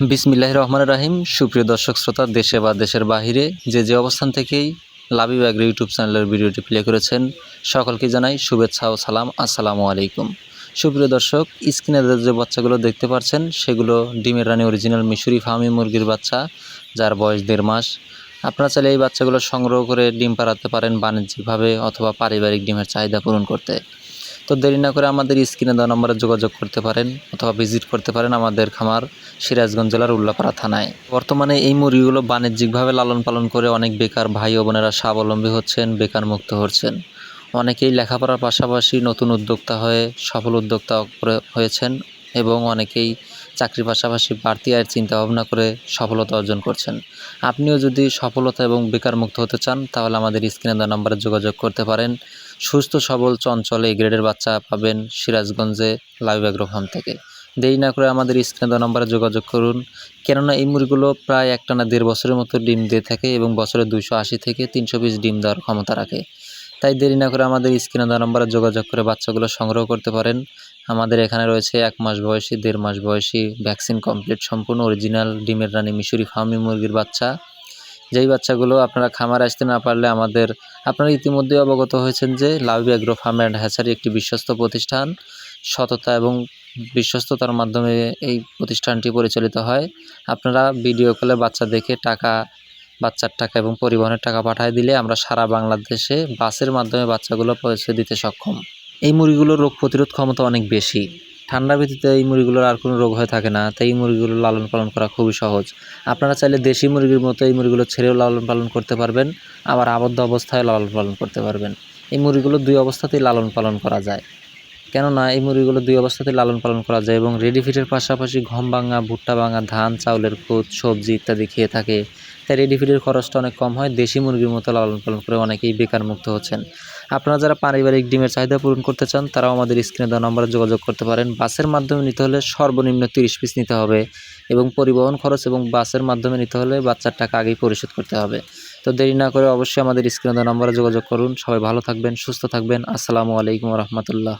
বিসমিল্লাহ রহমান রাহিম। সুপ্রিয় দর্শক শ্রোতা, দেশে বা দেশের বাহিরে যে যে অবস্থান থেকেই লাভি ব্যাগ্রি ইউটিউব চ্যানেলের ভিডিওটি প্লে করেছেন, সকলকে জানাই শুভেচ্ছা ও সালাম। আসসালামু আলাইকুম। সুপ্রিয় দর্শক, স্ক্রিনে যে বাচ্চাগুলো দেখতে পাচ্ছেন সেগুলো ডিমের রানী অরিজিনাল মিশরি ফার্মি মুরগির বাচ্চা, যার বয়স দেড় মাস। আপনারা চাইলে এই বাচ্চাগুলো সংগ্রহ করে ডিম পাড়াতে পারেন বাণিজ্যিকভাবে অথবা পারিবারিক ডিমের চাহিদা পূরণ করতে। তো দেরি না করে আমাদের স্ক্রিনে দেওয়া নম্বরে যোগাযোগ করতে পারেন অথবা ভিজিট করতে পারেন আমাদের খামার সিরাজগঞ্জ জেলার উল্লাপাড়া থানায়। বর্তমানে এই মুরগিগুলো বাণিজ্যিকভাবে লালন পালন করে অনেক বেকার ভাই ও বোনেরা স্বাবলম্বী হচ্ছেন, বেকার মুক্ত হচ্ছেন। অনেকেই লেখাপড়ার পাশাপাশি নতুন উদ্যোক্তা হয়ে সফল উদ্যোক্তা হয়েছেন এবং অনেকেই চাকরির পাশাপাশি বাড়তি আয়ের চিন্তা ভাবনা করে সফলতা অর্জন করছেন। আপনিও যদি সফলতা এবং বেকার মুক্ত হতে চান, তাহলে আমাদের স্ক্রিনে দেওয়া নম্বরে যোগাযোগ করতে পারেন। সুস্থ, সবল, চঞ্চল এই গ্রেডের বাচ্চা পাবেন সিরাজগঞ্জে লাইভ অ্যাগ্রো ফার্ম থেকে। দেরি না করে আমাদের স্ক্রিনে দেওয়া নম্বরে যোগাযোগ করুন। কেননা এই মুরগিগুলো প্রায় একটানা দেড় বছরের মতো ডিম দিয়ে থাকে এবং বছরে দুশো আশি থেকে তিনশো পিস ডিম দেওয়ার ক্ষমতা রাখে। তাই দেরি না করে আমাদের স্ক্রিনে দেওয়া নম্বরে যোগাযোগ করে বাচ্চাগুলো সংগ্রহ করতে পারেন। আমাদের এখানে রয়েছে এক মাস বয়সী, দেড় মাস বয়সী ভ্যাকসিন কমপ্লিট সম্পূর্ণ অরিজিনাল ডিমের রানী মিশরি ফার্মি মুরগির বাচ্চা। যেই বাচ্চাগুলো আপনারা খামার আসতে না পারলে আমাদের, আপনারা ইতিমধ্যে অবগত হয়েছেন যে লাভি অ্যাগ্রো ফার্ম অ্যান্ড হ্যাচারি একটি বিশ্বস্ত প্রতিষ্ঠান। সততা এবং বিশ্বস্ততার মাধ্যমে এই প্রতিষ্ঠানটি পরিচালিত হয়। আপনারা ভিডিও কলে বাচ্চা দেখে টাকা, বাচ্চার টাকা এবং পরিবহনের টাকা পাঠিয়ে দিলে আমরা সারা বাংলাদেশে বাসের মাধ্যমে বাচ্চাগুলো পৌঁছে দিতে সক্ষম। এই মুরগিগুলোর রোগ প্রতিরোধ ক্ষমতা অনেক বেশি। ঠান্ডা ব্যতীতে এই মুরগিগুলোর আর কোনো রোগ হয়ে থাকে না, তাই এই মুরগিগুলো লালন পালন করা খুবই সহজ। আপনারা চাইলে দেশি মুরগির মতো এই মুরগিগুলো ছেড়েও লালন পালন করতে পারবেন, আবার আবদ্ধ অবস্থায় লালন পালন করতে পারবেন। এই মুরগিগুলো দুই অবস্থাতেই লালন পালন করা যায়। কেননা, এই মুরগিগুলো দুই অবস্থাতেই লালন পালন করা যায় এবং রেডি ফিটের পাশাপাশি গম ভাঙা, ভুট্টা ভাঙা, ধান, চাউলের খুদ সবজি ইত্যাদি খেয়ে থাকে। তাই রেডি ফিটের খরচটা অনেক কম হয়, দেশি মুরগির মতো লালন পালন করে অনেকেই বেকার মুক্ত হচ্ছেন। আপনারা যারা পারিবারিক ডিমের চাহিদা পূরণ করতে চান, তারাও আমাদের স্ক্রিনে দেওয়া নম্বরে যোগাযোগ করতে পারেন। বাসের মাধ্যমে নিতে হলে সর্বনিম্ন তিরিশ পিস নিতে হবে এবং পরিবহন খরচ এবং বাসের মাধ্যমে নিতে হলে বাচ্চার টাকা আগেই পরিশোধ করতে হবে। তো দেরি না করে অবশ্যই আমাদের স্ক্রিনে দেওয়া নম্বরে যোগাযোগ করুন। সবাই ভালো থাকবেন, সুস্থ থাকবেন। আসসালামু আলাইকুম রহমতুল্লাহ।